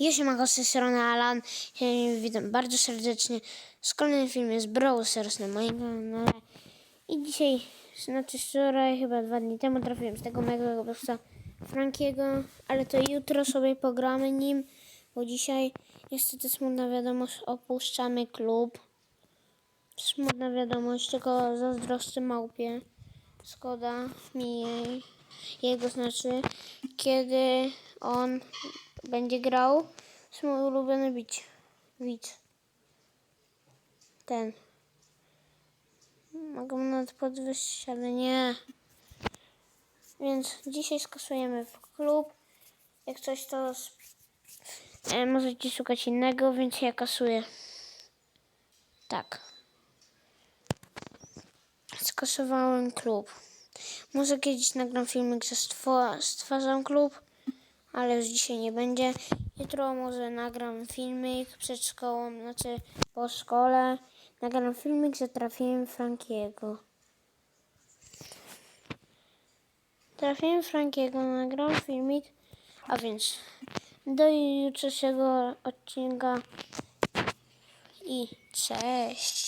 Się mam z strony Alan. Witam bardzo serdecznie. Z kolejnym filmem z Brawl na moim kanale. I dzisiaj, znaczy wczoraj, chyba dwa dni temu trafiłem z tego mojego bossa Frankiego, ale to jutro sobie pogramy nim, bo dzisiaj niestety smutna wiadomość, opuszczamy klub. Smutna wiadomość, tylko zazdrosny małpie. Szkoda mi jej, jego znaczy, kiedy on będzie grał. jest mój ulubiony bić. Widz. Ten. Mogę nawet podwyższyć, ale nie. Więc dzisiaj skasujemy w klub. Jak coś to e, możecie szukać innego, więc ja kasuję. Tak. Skasowałem klub. Może kiedyś nagram filmik, że stwo- stwarzam klub, ale już dzisiaj nie będzie. Jutro może nagram filmik przed szkołą, znaczy po szkole. Nagram filmik, że trafiłem Frankiego. Trafiłem Frankiego, nagram filmik, a więc do jutrzejszego odcinka i cześć.